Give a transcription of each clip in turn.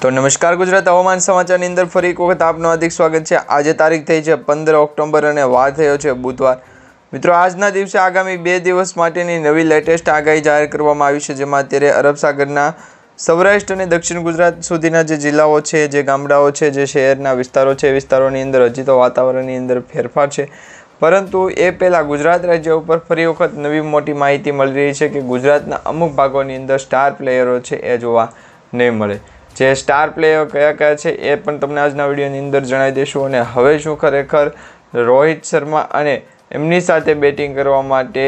તો નમસ્કાર ગુજરાત હવામાન સમાચારની અંદર ફરી એક વખત આપનું હાર્દિક સ્વાગત છે. આજે તારીખ થઈ છે પંદર ઓક્ટોબર અને વાર થયો છે બુધવાર. મિત્રો, આજના દિવસે આગામી બે દિવસ માટેની નવી લેટેસ્ટ આગાહી જાહેર કરવામાં આવી છે, જેમાં અત્યારે અરબ સાગરના સૌરાષ્ટ્ર અને દક્ષિણ ગુજરાત સુધીના જે જિલ્લાઓ છે, જે ગામડાઓ છે, જે શહેરના વિસ્તારો છે વિસ્તારોની અંદર હજી તો વાતાવરણની અંદર ફેરફાર છે. પરંતુ એ પહેલાં ગુજરાત રાજ્ય ઉપર ફરી વખત નવી મોટી માહિતી મળી રહી છે કે ગુજરાતના અમુક ભાગોની અંદર સ્ટાર પ્લેયરો છે, એ જોવા નહીં મળે. જે સ્ટાર પ્લેયર કયા કયા છે એ પણ તમને આજના વિડીયોની અંદર જણાવી દઈશું અને હવે શું ખરેખર રોહિત શર્મા અને એમની સાથે બેટિંગ કરવા માટે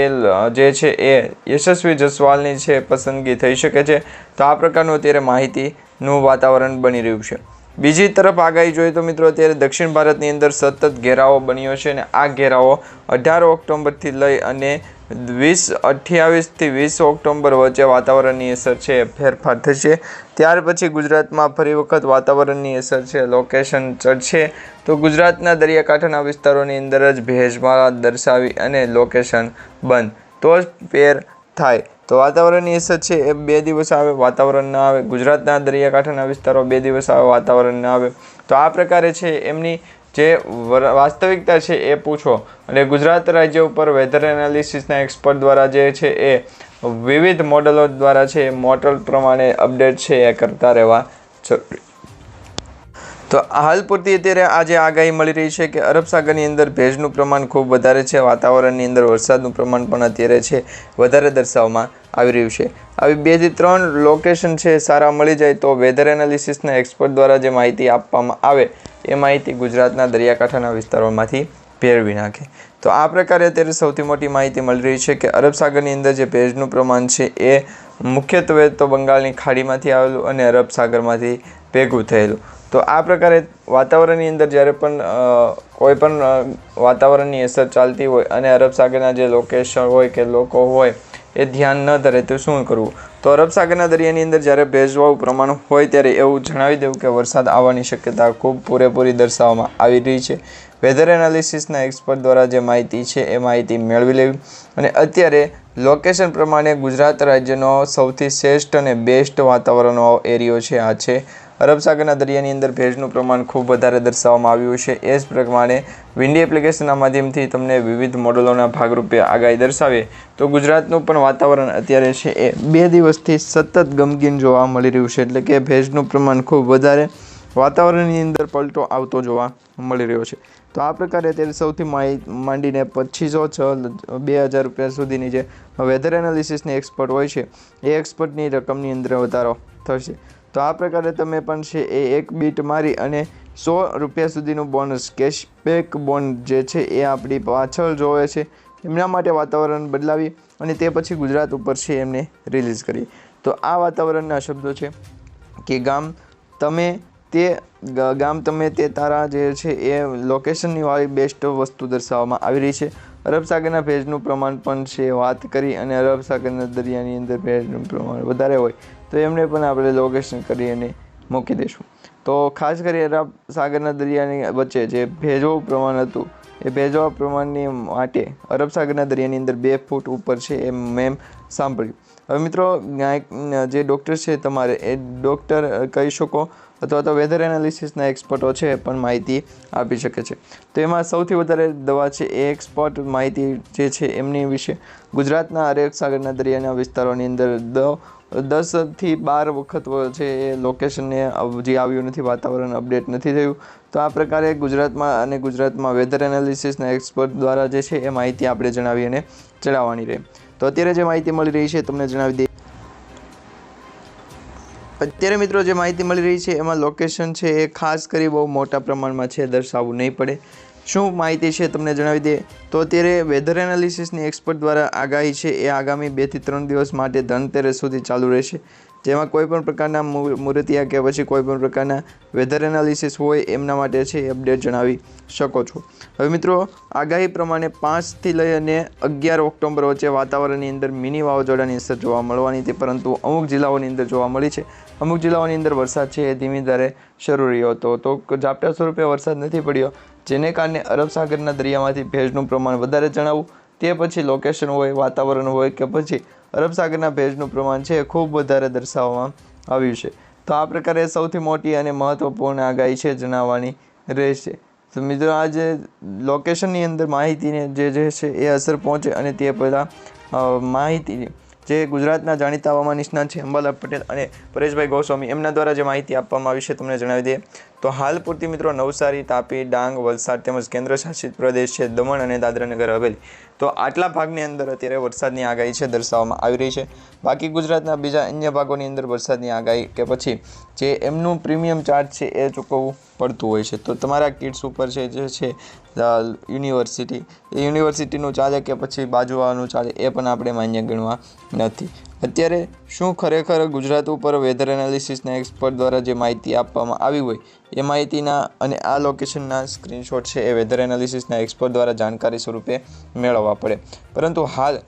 જે છે એ યશસ્વી જસવાલની છે, પસંદગી થઈ શકે છે. તો આ પ્રકારનું અત્યારે માહિતીનું વાતાવરણ બની રહ્યું છે. બીજી તરફ આગાહી જોઈએ તો મિત્રો અત્યારે દક્ષિણ ભારતની અંદર સતત ઘેરાવો બન્યો છે અને આ ઘેરાવો અઢાર ઓક્ટોબરથી લઈ અને વીસ અઠ્યાવીસથી વીસ ઓક્ટોબર વચ્ચે વાતાવરણની અસર છે ફેરફાર થશે. ત્યાર પછી ગુજરાતમાં ફરી વખત વાતાવરણની અસર છે લોકેશન ચડશે. તો ગુજરાતના દરિયાકાંઠાના વિસ્તારોની અંદર જ ભેજમાં દર્શાવી અને લોકેશન બંધ. તો જ ફેર થાય. તો વાતાવરણની અસર છે, એ બે દિવસ આવે, વાતાવરણ ના આવે. ગુજરાતના દરિયાકાંઠાના વિસ્તારો બે દિવસ આવે, વાતાવરણ ના આવે. તો આ પ્રકારે છે, એમની જે વાસ્તવિકતા છે એ પૂછો. અને ગુજરાત રાજ્ય ઉપર વેધર એનાલિસિસના એક્સપર્ટ દ્વારા જે છે એ વિવિધ મોડલો દ્વારા છે એ મોડલ પ્રમાણે અપડેટ છે એ કરતા રહેવા જરૂરી. તો હાલ પૂરતી અત્યારે આજે આગાહી મળી રહી છે કે અરબ સાગરની અંદર ભેજનું પ્રમાણ ખૂબ વધારે છે, વાતાવરણની અંદર વરસાદનું પ્રમાણ પણ અત્યારે છે વધારે દર્શાવવામાં આવી રહ્યું છે. આવી બેથી ત્રણ લોકેશન છે સારા મળી જાય તો વેધર એનાલિસિસના એક્સપર્ટ દ્વારા જે માહિતી આપવામાં આવે એ માહિતી ગુજરાતના દરિયાકાંઠાના વિસ્તારોમાંથી ભેળવી નાખે. તો આ પ્રકારે અત્યારે સૌથી મોટી માહિતી મળી રહી છે કે અરબ સાગરની અંદર જે ભેજનું પ્રમાણ છે એ મુખ્યત્વે તો બંગાળની ખાડીમાંથી આવેલું અને અરબ સાગરમાંથી ભેગું થયેલું. તો આ પ્રકારે વાતાવરણની અંદર જ્યારે પણ કોઈ પણ વાતાવરણની અસર ચાલતી હોય અને અરબ સાગરના જે લોકેશન હોય કે લોકો હોય એ ધ્યાન ન ધરે તો શું કરવું? તો અરબ સાગરના દરિયાની અંદર જ્યારે ભેજવાળું પ્રમાણ હોય ત્યારે એવું જણાવી દેવું કે વરસાદ આવવાની શક્યતા ખૂબ પૂરેપૂરી દર્શાવવામાં આવી રહી છે. વેધર એનાલિસિસના એક્સપર્ટ દ્વારા જે માહિતી છે એ માહિતી મેળવી લેવી અને અત્યારે લોકેશન પ્રમાણે ગુજરાત રાજ્યનો સૌથી શ્રેષ્ઠ અને બેસ્ટ વાતાવરણનો એરિયો છે આ છે અરબ સાગરના દરિયાની અંદર ભેજનું પ્રમાણ ખૂબ વધારે દર્શાવવામાં આવ્યું છે. એ જ પ્રમાણે વિન્ડી એપ્લિકેશનના માધ્યમથી તમને વિવિધ મોડલોના ભાગરૂપે આગાહી દર્શાવે. તો ગુજરાતનું પણ વાતાવરણ અત્યારે છે એ બે દિવસથી સતત ગમગીન જોવા મળી રહ્યું છે. એટલે કે ભેજનું પ્રમાણ ખૂબ વધારે વાતાવરણની અંદર પલટો આવતો જોવા મળી રહ્યો છે. તો આ પ્રકારે અત્યારે સૌથી માંડીને પચીસો છ બે હજાર રૂપિયા સુધીની જે વેધર એનાલિસિસની એક્સપર્ટ હોય છે, એ એક્સપર્ટની રકમની અંદર વધારો થશે. તો આ પ્રકારે તમે પણ છે એ એક બીટ મારી અને સો રૂપિયા સુધીનું બોનસ કેશબેક બોન્ડ જે છે એ આપણી પાછળ જોવે છે. એમના માટે વાતાવરણ બદલાવી અને તે પછી ગુજરાત ઉપર છે એમને રિલીઝ કરી. તો આ વાતાવરણના શબ્દો છે કે ગામ તમે તે ગામ તમે તે તારા જે છે એ લોકેશનની વાળી બેસ્ટ વસ્તુ દર્શાવવામાં આવી રહી છે. અરબ સાગરના ભેજનું પ્રમાણ પણ છે વાત કરી અને અરબ સાગરના દરિયાની અંદર ભેજનું પ્રમાણ વધારે હોય તો એમને પણ આપણે લોકેશન કરી અને મૂકી દઈશું. તો ખાસ કરી અરબ સાગરના દરિયાની વચ્ચે જે ભેજવાળું પ્રમાણ હતું, એ ભેજવા પ્રમાણની માટે અરબ સાગરના દરિયાની અંદર બે ફૂટ ઉપર છે એમ મેમ સાંભળ્યું. હવે મિત્રો જે ડૉક્ટર છે તમારે એ ડૉક્ટર કહી શકો અથવા તો વેધર એનાલિસિસના એક્સપર્ટો છે પણ માહિતી આપી શકે છે. તો એમાં સૌથી વધારે દવા છે એ એક્સપર્ટ માહિતી જે છે એમની વિશે ગુજરાતના અરેબ સાગરના દરિયાના વિસ્તારોની અંદર દ દસથી બાર વખત છે એ લોકેશનને હજી આવ્યું નથી, વાતાવરણ અપડેટ નથી થયું, તો આ પ્રકારે ગુજરાતમાં અને ગુજરાતમાં વેધર એનાલિસિસના એક્સપર્ટ દ્વારા જે છે એ માહિતી આપણે જણાવી અને ચડાવવાની રહે. તો અત્યારે જે માહિતી મળી રહી છે તમને જણાવી દઈએ. અત્યારે મિત્રો જે માહિતી મળી રહી છે, એમાં લોકેશન છે એ ખાસ કરી બહુ મોટા પ્રમાણમાં છે, દર્શાવવું નહીં પડે. શું માહિતી છે તમને જણાવી દઈએ તો અત્યારે વેધર એનાલિસિસની એક્સપર્ટ દ્વારા આગાહી છે, એ આગામી બેથી ત્રણ દિવસ માટે ધનતેરસ સુધી ચાલુ રહેશે. જેમાં કોઈ પણ પ્રકારના મૂર્તિયા કે પછી કોઈ પણ પ્રકારના વેધર એનાલિસિસ હોય, એમના માટે છે એ અપડેટ જણાવી શકો છો. હવે મિત્રો, આગાહી પ્રમાણે પાંચથી લઈ અને અગિયાર ઓક્ટોબર વચ્ચે વાતાવરણની અંદર મિની વાવાઝોડાની અસર જોવા મળવાની હતી, પરંતુ અમુક જિલ્લાઓની અંદર જોવા મળી છે. અમુક જિલ્લાઓની અંદર વરસાદ છે એ ધીમી ધારે શરૂ રહ્યો હતો. તો ઝાપટા સ્વરૂપે વરસાદ નથી પડ્યો, જેને કારણે અરબ સાગરના દરિયામાંથી ભેજનું પ્રમાણ વધારે જણાવવું તે પછી લોકેશન હોય, વાતાવરણ હોય કે પછી અરબ સાગરના ભેજનું પ્રમાણ છે એ ખૂબ વધારે દર્શાવવામાં આવ્યું છે. તો આ પ્રકારે સૌથી મોટી અને મહત્વપૂર્ણ આગાહી છે જણાવવાની રહેશે. તો મિત્રો આ જે લોકેશનની અંદર માહિતીને જે જે છે એ અસર પહોંચે અને તે પહેલાં માહિતી જે ગુજરાતના જાણીતા હવામાન નિષ્ણાત છે, અંબાલાલ પટેલ અને પરેશભાઈ ગોસ્વામી. એમના દ્વારા જે માહિતી આપવામાં આવી છે, તમને જણાવી દઈએ. તો હાલ પૂરતી મિત્રો નવસારી, તાપી, ડાંગ, વલસાડ તેમજ કેન્દ્ર શાસિત પ્રદેશ છે, દમણ અને દાદરાનગર હવેલી. તો આટલા ભાગની અંદર અત્યારે વરસાદની આગાહી છે દર્શાવવામાં આવી રહી છે. બાકી ગુજરાતના બીજા અન્ય ભાગોની અંદર વરસાદની આગાહી કે પછી જે એમનું પ્રીમિયમ ચાર્જ છે એ ચૂકવવું પડતું હોય છે. તો તમારા કિડ્સ ઉપર છે, જે છે યુનિવર્સિટી. એ યુનિવર્સિટીનું ચાલે કે પછી બાજુવાળાનું ચાલે એ પણ આપણે માન્ય ગણવા નથી. અત્યારે શું ખરેખર ગુજરાત ઉપર વેધર એનાલિસિસના એક્સપર્ટ દ્વારા જે માહિતી આપવામાં આવી હોય, એ માહિતીના અને આ લોકેશનના સ્ક્રીનશોટ છે એ વેધર એનાલિસિસના એક્સપર્ટ દ્વારા જાણકારી સ્વરૂપે મેળવવા પડે. પરંતુ હાલ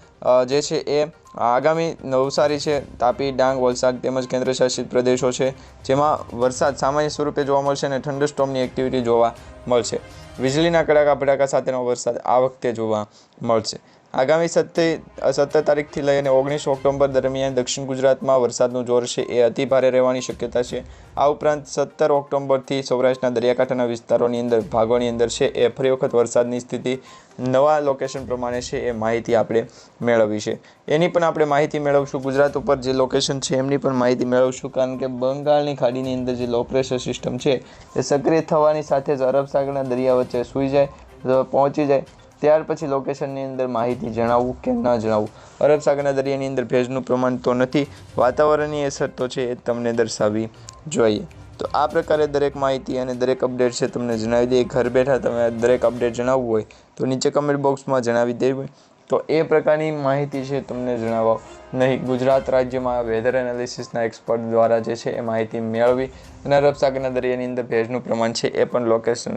જે છે એ આગામી નવસારી છે, તાપી, ડાંગ, વલસાડ તેમજ કેન્દ્રશાસિત પ્રદેશો છે, જેમાં વરસાદ સામાન્ય સ્વરૂપે જોવા મળશે અને થંડરસ્ટોમની એક્ટિવિટી જોવા મળશે. વીજળીના કડાકા ભડાકા સાથેનો વરસાદ આ વખતે જોવા મળશે. આગામી સત્તે, સત્તર તારીખથી લઈને ઓગણીસ ઓક્ટોબર દરમિયાન દક્ષિણ ગુજરાતમાં વરસાદનું જોર છે એ અતિ ભારે રહેવાની શક્યતા છે. આ ઉપરાંત સત્તર ઓક્ટોબરથી સૌરાષ્ટ્રના દરિયાકાંઠાના વિસ્તારોની અંદર, ભાગોની અંદર છે એ ફરી વખત વરસાદની સ્થિતિ નવા લોકેશન પ્રમાણે છે એ માહિતી આપણે મેળવવી છે. એની પણ આપણે માહિતી મેળવશું ગુજરાત ઉપર જે લોકેશન છે એમની પણ માહિતી મેળવશું કારણ કે બંગાળની ખાડીની અંદર જે લો પ્રેશર સિસ્ટમ છે એ સક્રિય થવાની સાથે જ અરબ સાગરના દરિયા વચ્ચે સૂઈ જાય, પહોંચી જાય ત્યાર પછી લોકેશનની અંદર માહિતી જણાવવું કે ન જણાવવું અરબ સાગરના દરિયાની અંદર ભેજનું પ્રમાણ તો નથી વાતાવરણની અસર તો છે એ તમને દર્શાવવી જોઈએ. તો આ પ્રકારે દરેક માહિતી અને દરેક અપડેટ છે તમને જણાવી દઈએ. ઘર બેઠા તમે દરેક અપડેટ જણાવવું હોય તો નીચે કમેન્ટ બોક્સમાં જણાવી દેવું તો એ પ્રકારની માહિતી છે તમને જણાવો નહીં, ગુજરાત રાજ્યમાં વેધર એનાલિસિસના એક્સપર્ટ દ્વારા જે છે એ માહિતી મેળવી અને અરબ સાગરના દરિયાની અંદર ભેજનું પ્રમાણ છે એ પણ લોકેશન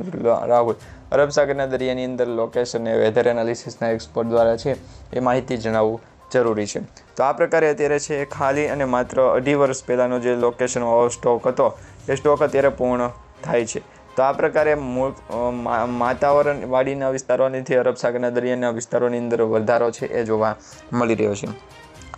રાહુલ અરબ સાગરના દરિયાની અંદર લોકેશન એ વેધર એનાલિસિસના એક્સપર્ટ દ્વારા છે એ માહિતી જણાવવું જરૂરી છે. તો આ પ્રકારે અત્યારે છે ખાલી અને માત્ર અઢી વર્ષ પહેલાંનો જે લોકેશનવાળો સ્ટોક હતો, એ સ્ટોક અત્યારે પૂર્ણ થાય છે. તો આ પ્રકારે મૂળ વાતાવરણ વાડીના વિસ્તારોનીથી અરબ સાગરના દરિયાના વિસ્તારોની અંદર વધારો છે એ જોવા મળી રહ્યો છે.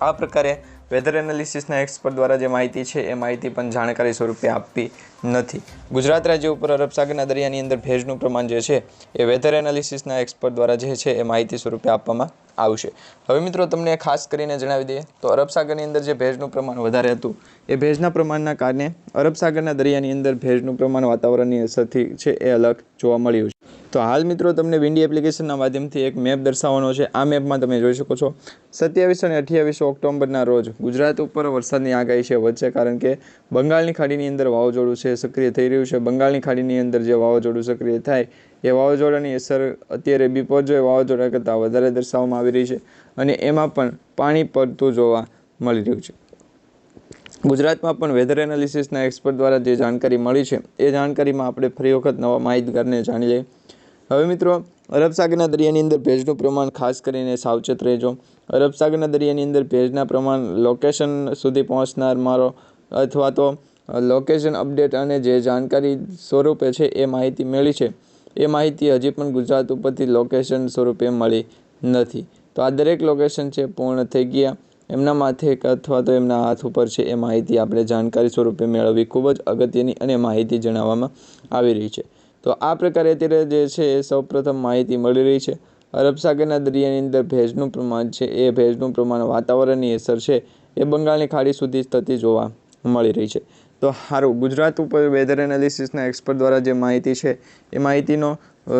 આ પ્રકારે વેધર એનાલિસિસના એક્સપર્ટ દ્વારા જે માહિતી છે, એ માહિતી પણ જાણકારી સ્વરૂપે આપવી નથી. ગુજરાત રાજ્ય ઉપર અરબ સાગરના દરિયાની અંદર ભેજનું પ્રમાણ જે છે, એ વેધર એનાલિસિસના એક્સપર્ટ દ્વારા જે છે, એ માહિતી સ્વરૂપે આપવામાં આવશે હવે મિત્રો તમને ખાસ કરીને જણાવી દઈએ, તો અરબ સાગરની અંદર જે ભેજનું પ્રમાણ વધારે હતું, એ ભેજના પ્રમાણના કારણે અરબ સાગરના દરિયાની અંદર ભેજનું પ્રમાણ વાતાવરણની અસરથી છે એ અલગ જોવા મળ્યું છે. તો હાલ મિત્રો તમને વિન્ડી એપ્લિકેશનના માધ્યમથી એક મેપ દર્શાવવાનો છે. આ મેપમાં તમે જોઈ શકો છો, સત્યાવીસ અને અઠ્યાવીસ ઓક્ટોબરના રોજ ગુજરાત ઉપર વરસાદની આગાહી છે વચ્ચે, કારણ કે બંગાળની ખાડીની અંદર વાવાઝોડું છે, સક્રિય થઈ રહ્યું છે. બંગાળની ખાડીની અંદર જે વાવાઝોડું સક્રિય થાય એ વાવાઝોડાની અસર અત્યારે બિપોરજોય વાવાઝોડા કરતાં વધારે દર્શાવવામાં આવી રહી છે અને એમાં પણ પાણી પડતું જોવા મળી રહ્યું છે. ગુજરાતમાં પણ વેધર એનાલિસિસના એક્સપર્ટ દ્વારા જે જાણકારી મળી છે, એ જાણકારીમાં આપણે ફરી વખત નવા માહિતગારને જાણી લઈએ. હવે મિત્રો, અરબ સાગરના દરિયાની અંદર ભેજનું પ્રમાણ ખાસ કરીને સાવચેત રહેજો. અરબ સાગરના દરિયાની અંદર ભેજના પ્રમાણ લોકેશન સુધી પહોંચનાર મારો અથવા તો લોકેશન અપડેટ અને જે જાણકારી સ્વરૂપે છે એ માહિતી મેળવી છે. એ માહિતી હજી પણ ગુજરાત ઉપરથી લોકેશન સ્વરૂપે મળી નથી. તો આ દરેક લોકેશન છે પૂર્ણ થઈ ગયા. એમના માથે અથવા તો એમના હાથ ઉપર છે એ માહિતી આપણે જાણકારી સ્વરૂપે મેળવવી ખૂબ જ અગત્યની અને માહિતી જણાવવામાં આવી રહી છે. તો આ પ્રકારે અત્યારે જે છે એ સૌપ્રથમ માહિતી મળી રહી છે. અરબ સાગરના દરિયાની અંદર ભેજનું પ્રમાણ છે એ ભેજનું પ્રમાણ વાતાવરણની અસર છે એ બંગાળની ખાડી સુધી થતી જોવા મળી રહી છે. તો સારું ગુજરાત ઉપર વેધર એનાલિસિસના એક્સપર્ટ દ્વારા જે માહિતી છે, એ માહિતીનો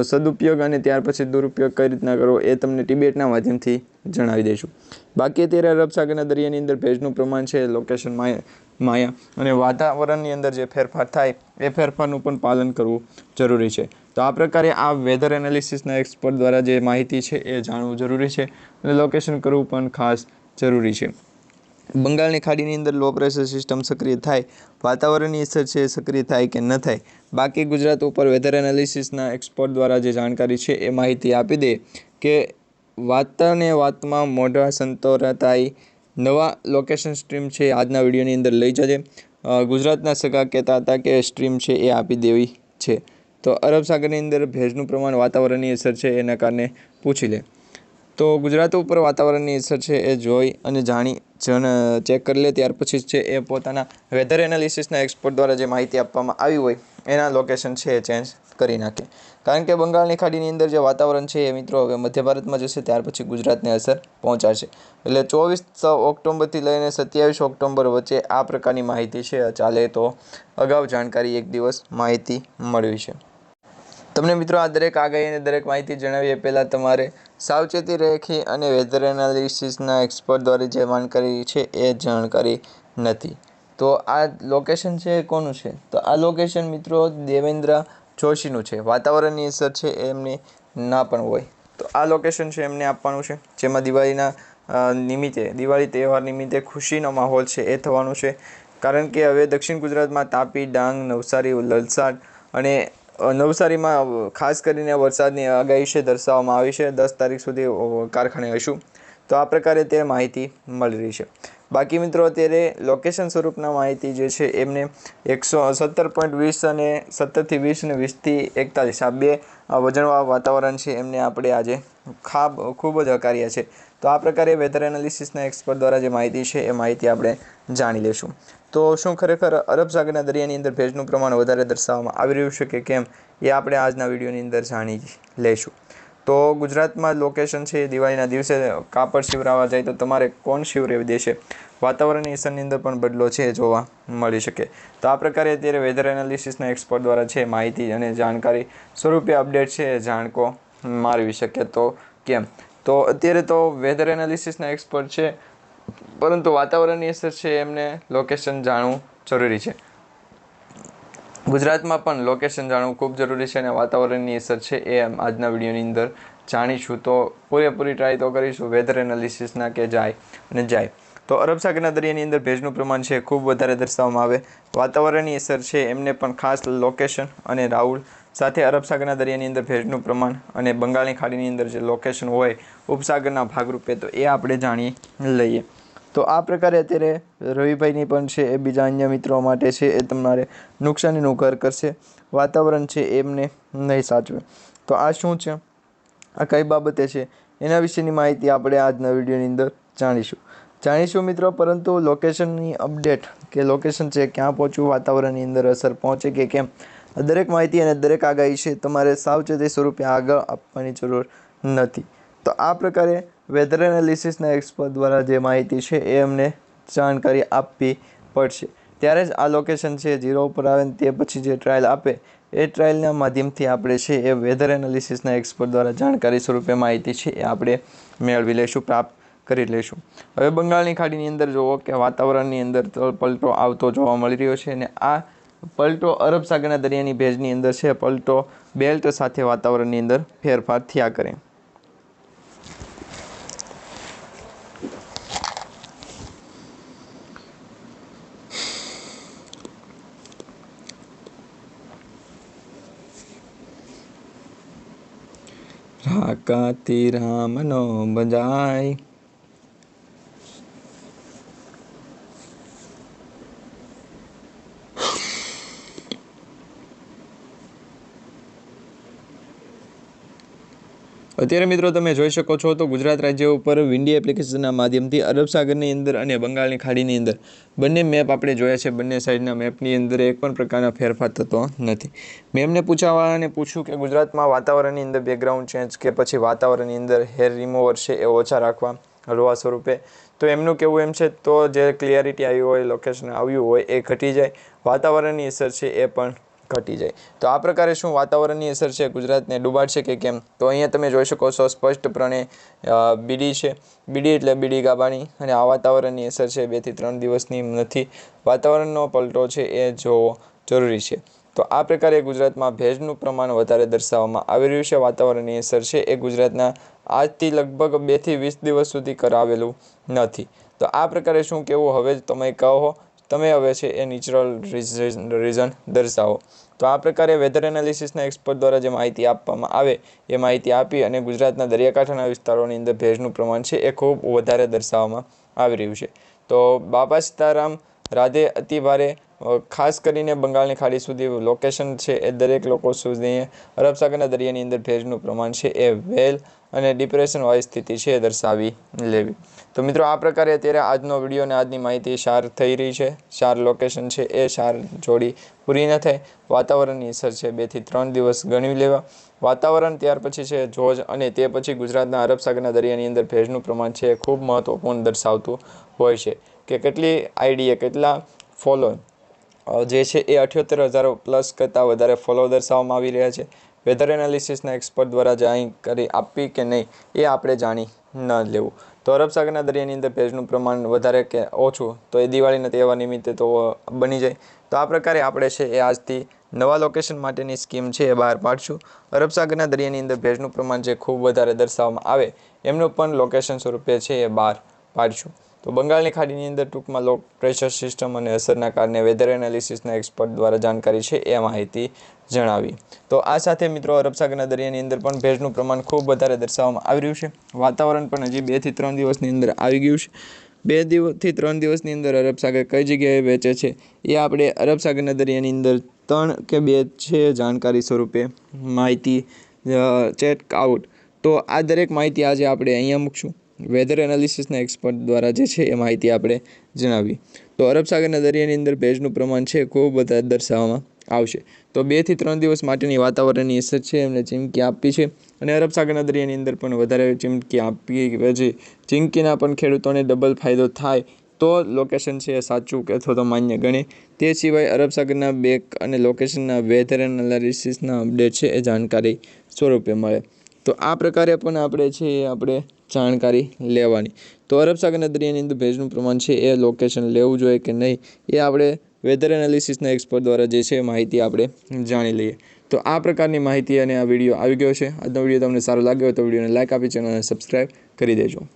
સદુપયોગ અને ત્યાર પછી દુરુપયોગ કઈ રીતના કરવો એ તમને ટિબેટના માધ્યમથી જણાવી દઈશું. બાકી અત્યારે અરબ સાગરના દરિયાની અંદર ભેજનું પ્રમાણ છે લોકેશન માયા અને વાતાવરણની અંદર જે ફેરફાર થાય, એ ફેરફારનું પણ પાલન કરવું જરૂરી છે. તો આ પ્રકારે આ વેધર એનાલિસિસના એક્સપર્ટ દ્વારા જે માહિતી છે, એ જાણવું જરૂરી છે અને લોકેશન કરવું પણ ખાસ જરૂરી છે. બંગાળની ખાડીની અંદર લો પ્રેશર સિસ્ટમ સક્રિય થાય, વાતાવરણની અસર છે સક્રિય થાય કે ન થાય, બાકી ગુજરાત ઉપર વેધર એનાલિસિસના એક્સપર્ટ દ્વારા જે જાણકારી છે એ માહિતી આપી દે કે વાતને વાતમાં મોઢા સંતોરતાઈ નવા લોકેશન સ્ટ્રીમ છે આજના વિડીયોની અંદર લઈ જજે. ગુજરાતના સગા કહેતા હતા કે સ્ટ્રીમ છે એ આપી દેવી છે. તો અરબ સાગરની અંદર ભેજનું પ્રમાણ વાતાવરણની અસર છે એના કારણે પૂછી લે. તો ગુજરાત ઉપર વાતાવરણની અસર છે એ જોઈ અને જાણી જણ ચેક કરી લે ત્યાર પછી છે એ પોતાના વેધર એનાલિસિસના એક્સપર્ટ દ્વારા જે માહિતી આપવામાં આવી હોય, એના લોકેશન છે એ ચેન્જ કરી નાખે. કારણ કે બંગાળની ખાડીની અંદર જે વાતાવરણ છે એ મિત્રો હવે મધ્ય ભારતમાં જશે, ત્યાર પછી ગુજરાતને અસર પહોંચાડશે. એટલે ચોવીસ ઓક્ટોબરથી લઈને સત્યાવીસ ઓક્ટોબર વચ્ચે આ પ્રકારની માહિતી છે. ચાલે તો અગાઉ જાણકારી એક દિવસ માહિતી મળવી છે. તમને મિત્રો આ દરેક આગાહી અને દરેક માહિતી જણાવીએ, પહેલાં તમારે સાવચેતી રાખી અને વેધર એનાલિસિસના એક્સપર્ટ દ્વારા જે જાણકારી છે એ જાણકારી નથી. તો આ લોકેશન છે એ કોનું છે? તો આ લોકેશન મિત્રો દેવેન્દ્ર જોશીનું છે. વાતાવરણની અસર છે એમની ના પણ હોય. તો આ લોકેશન છે એમને આપવાનું છે. જેમાં દિવાળીના નિમિત્તે, દિવાળી તહેવાર નિમિત્તે ખુશીનો માહોલ છે એ થવાનું છે. કારણ કે હવે દક્ષિણ ગુજરાતમાં તાપી, ડાંગ, નવસારી, વલસાડ અને નવસારીમાં ખાસ કરીને વરસાદની આગાહી છે દર્શાવવામાં આવી છે. દસ તારીખ સુધી કારખાને હશું. તો આ પ્રકારે તે માહિતી મળી રહી છે. બાકી મિત્રો અત્યારે લોકેશન સ્વરૂપના માહિતી જે છે એમને એકસો સત્તર પોઈન્ટ વીસ અને સત્તરથી વીસ અને વીસથી એકતાલીસ. આ બે વજનવાળા વાતાવરણ છે એમને આપણે આજે ખાબ, ખૂબ જ હકાર્યા છે. તો આ પ્રકારે વેધર એનાલિસિસના એક્સપર્ટ દ્વારા જે માહિતી છે એ માહિતી આપણે જાણી લઈશું તો શું ખરેખર અરબ સાગરના દરિયાની અંદર ભેજનું પ્રમાણ વધારે દર્શાવવામાં આવી રહ્યું છે કે કેમ, એ આપણે આજના વિડીયોની અંદર જાણી લઈશું તો ગુજરાતમાં લોકેશન છે દિવાળીના દિવસે કાપડ શિવરાવા જાય તો તમારે કોણ શિવરાવી દેશે? વાતાવરણની અસરની અંદર પણ બદલો છે જોવા મળી શકે. તો આ પ્રકારે અત્યારે વેધર એનાલિસિસના એક્સપર્ટ દ્વારા છે માહિતી અને જાણકારી સ્વરૂપે અપડેટ છે જાણકો મારવી શકે તો કેમ? તો અત્યારે તો વેધર એનાલિસિસના એક્સપર્ટ છે, પરંતુ વાતાવરણની અસર છે એમને લોકેશન જાણવું જરૂરી છે. ગુજરાતમાં પણ લોકેશન જાણવું ખૂબ જરૂરી છે અને વાતાવરણની અસર છે એ આજના વિડીયોની અંદર જાણીશું. તો પૂરેપૂરી ટ્રાય તો કરીશું વેધર એનાલિસિસના કે જાય અને જાય. તો અરબ સાગરના દરિયાની અંદર ભેજનું પ્રમાણ છે ખૂબ વધારે દર્શાવવામાં આવે. વાતાવરણની અસર છે એમને પણ ખાસ લોકેશન અને રાહુલ સાથે અરબ સાગરના દરિયાની અંદર ભેજનું પ્રમાણ અને બંગાળની ખાડીની અંદર જે લોકેશન હોય ઉપસાગરના ભાગરૂપે તો એ આપણે જાણી લઈએ. તો આ પ્રકારે અત્યારે રવિભાઈની પણ છે એ બીજા અન્ય મિત્રો માટે છે એ તમારે નુકસાનીનું ઘર કરશે. વાતાવરણ છે એમને નહીં સાચવે. તો આ શું છે? આ કઈ બાબતે છે? એના વિશેની માહિતી આપણે આજના વિડીયોની અંદર જાણીશું. જાણીશું મિત્રો, પરંતુ લોકેશનની અપડેટ કે લોકેશન છે ક્યાં પહોંચવું વાતાવરણની અંદર અસર પહોંચે કે કેમ દરેક માહિતી અને દરેક આગાહી છે તમારે સાવચેતી સ્વરૂપે આગળ આપવાની જરૂર નથી. તો આ પ્રકારે વેધર એનાલિસિસના એક્સપર્ટ દ્વારા જે માહિતી છે એ અમને જાણકારી આપવી પડશે. ત્યારે જ આ લોકેશન છે ઝીરો ઉપર આવે ને તે પછી જે ટ્રાયલ આપે, એ ટ્રાયલના માધ્યમથી આપણે છે એ વેધર એનાલિસિસના એક્સપર્ટ દ્વારા જાણકારી સ્વરૂપે માહિતી છે એ આપણે મેળવી લઈશું, પ્રાપ્ત કરી લઈશું. હવે બંગાળની ખાડીની અંદર જુઓ કે વાતાવરણની અંદર પલટો આવતો જોવા મળી રહ્યો છે અને આ પલટો અરબ સાગરના દરિયાની ભેજની અંદર છે, પલટો બેલ્ટ સાથે વાતાવરણની અંદર ફેરફાર થયા કરે. રાકાતી રામનો બજાય અત્યારે મિત્રો તમે જોઈ શકો છો તો ગુજરાત રાજ્ય ઉપર વિન્ડી એપ્લિકેશનના માધ્યમથી અરબ સાગરની અંદર અને બંગાળની ખાડીની અંદર બંને મેપ આપણે જોયા છે. બંને સાઈડના મેપની અંદર એક પણ પ્રકારના ફેરફાર થતો નથી. મેં એમને પૂછ્યું કે ગુજરાતમાં વાતાવરણની અંદર બેકગ્રાઉન્ડ ચેન્જ કે પછી વાતાવરણની અંદર હેર રિમૂવર છે એ ઓછા રાખવા હળવા સ્વરૂપે? તો એમનું કેવું એમ છે, તો જે ક્લિયરિટી આવી હોય લોકેશન આવ્યું હોય, એ ઘટી જાય. વાતાવરણની અસર છે એ પણ ઘટી જાય. તો આ પ્રકારે શું વાતાવરણની અસર છે? ગુજરાતને ડૂબાડશે કે કેમ? તો અહીંયા તમે જોઈ શકો છો, સ્પષ્ટપણે બીડી છે. બીડી એટલે બીડી ગાબાણી અને આ વાતાવરણની અસર છે બેથી ત્રણ દિવસની નથી. વાતાવરણનો પલટો છે એ જોવો જરૂરી છે. તો આ પ્રકારે ગુજરાતમાં ભેજનું પ્રમાણ વધારે દર્શાવવામાં આવી રહ્યું છે. વાતાવરણની અસર છે એ ગુજરાતના આજથી લગભગ બેથી વીસ દિવસ સુધી કરાવેલું નથી. તો આ પ્રકારે શું કહેવું હવે તમે કહો તમે હવે છે એ નેચરલ રીઝન દર્શાવો. તો આ પ્રકારે વેધર એનાલિસિસના એક્સપર્ટ દ્વારા જે માહિતી આપવામાં આવે, એ માહિતી આપી અને ગુજરાતના દરિયાકાંઠાના વિસ્તારોની અંદર ભેજનું પ્રમાણ છે એ ખૂબ વધારે દર્શાવવામાં આવી રહ્યું છે. તો બાપા સીતારામ, રાધે અતિ ભારે ખાસ કરીને બંગાળની ખાડી સુધી લોકેશન છે એ દરેક લોકો સુધી અરબ સાગરના દરિયાની અંદર ભેજનું પ્રમાણ છે એ વેલ અને ડિપ્રેશનવાળી સ્થિતિ છે એ દર્શાવી લેવી. તો મિત્રો, આ પ્રકારે અત્યારે આજનો વીડિયો અને આજની માહિતી શાર થઈ રહી છે. સાર લોકેશન છે એ સાર જોડી પૂરી ન થાય. વાતાવરણની અસર છે બેથી ત્રણ દિવસ ગણી લેવા. વાતાવરણ ત્યાર પછી છે જોજ અને તે પછી ગુજરાતના અરબ સાગરના દરિયાની અંદર ભેજનું પ્રમાણ છે ખૂબ મહત્ત્વપૂર્ણ દર્શાવતું હોય છે. કે કેટલી આઈડીએ કેટલા ફોલો જે છે એ અઠ્યોતેર હજારો પ્લસ કરતાં વધારે ફોલો દર્શાવવામાં આવી રહ્યા છે. વેધર એનાલિસિસના એક્સપર્ટ દ્વારા જાણી કરી આપવી કે નહીં, એ આપણે જાણી ન લેવું. તો અરબ સાગરના દરિયાની અંદર ભેજનું પ્રમાણ વધારે કે ઓછું, તો એ દિવાળીના તહેવાર નિમિત્તે તો બની જાય. તો આ પ્રકારે આપણે છે એ આજથી નવા લોકેશન માટેની સ્કીમ છે એ બહાર પાડશું. અરબ સાગરના દરિયાની અંદર ભેજનું પ્રમાણ જે ખૂબ વધારે દર્શાવવામાં આવે, એમનું પણ લોકેશન સ્વરૂપે છે એ બહાર પાડશું. તો બંગાળની ખાડીની અંદર ટૂંકમાં લો પ્રેશર સિસ્ટમ અને અસરના કારણે વેધર એનાલિસિસના એક્સપર્ટ દ્વારા જાણકારી છે એ માહિતી જણાવી. તો આ સાથે મિત્રો અરબસાગરના દરિયાની અંદર પણ ભેજનું પ્રમાણ ખૂબ વધારે દર્શાવવામાં આવી રહ્યું છે. વાતાવરણ પણ હજી બેથી ત્રણ દિવસની અંદર આવી ગયું છે. બે દિવસથી ત્રણ દિવસની અંદર અરબસાગર કઈ જગ્યાએ વેચે છે એ આપણે અરબસાગરના દરિયાની અંદર ત્રણ કે બે છે જાણકારી સ્વરૂપે માહિતી ચેક આઉટ તો આ દરેક માહિતી આજે આપણે અહીંયા મૂકશું. વેધર એનાલિસિસના એક્સપર્ટ દ્વારા જે છે એ માહિતી આપણે જણાવી. તો અરબ સાગરના દરિયાની અંદર ભેજનું પ્રમાણ છે ખૂબ વધારે દર્શાવવામાં આવશે. તો બેથી ત્રણ દિવસ માટેની વાતાવરણની અસર છે, એમને ચીમકી આપી છે અને અરબ સાગરના દરિયાની અંદર પણ વધારે ચીમકી આપી પછી ચીમકીના પણ ખેડૂતોને ડબલ ફાયદો થાય તો લોકેશન છે એ સાચું કે અથવા તો માન્ય ગણે. તે સિવાય અરબ સાગરના બેક અને લોકેશનના વેધર એનાલિસિસના અપડેટ છે એ જાણકારી સ્વરૂપે મળે. તો આ પ્રકારે પણ આપણે છે એ આપણે જાણકારી લેવાની. તો અરબ સાગરના દરિયાની અંદર ભેજનું પ્રમાણ છે એ લોકેશન લેવું જોઈએ કે નહીં, એ આપણે વેધર એનાલિસિસના એક્સપર્ટ દ્વારા જે છે માહિતી આપણે જાણી લઈએ. તો આ પ્રકારની માહિતી અને આ વીડિયો આવી ગયો છે. આજનો વીડિયો તમને સારો લાગ્યો તો વિડીયોને લાઇક આપી, ચેનલને સબસ્ક્રાઈબ કરી દેજો.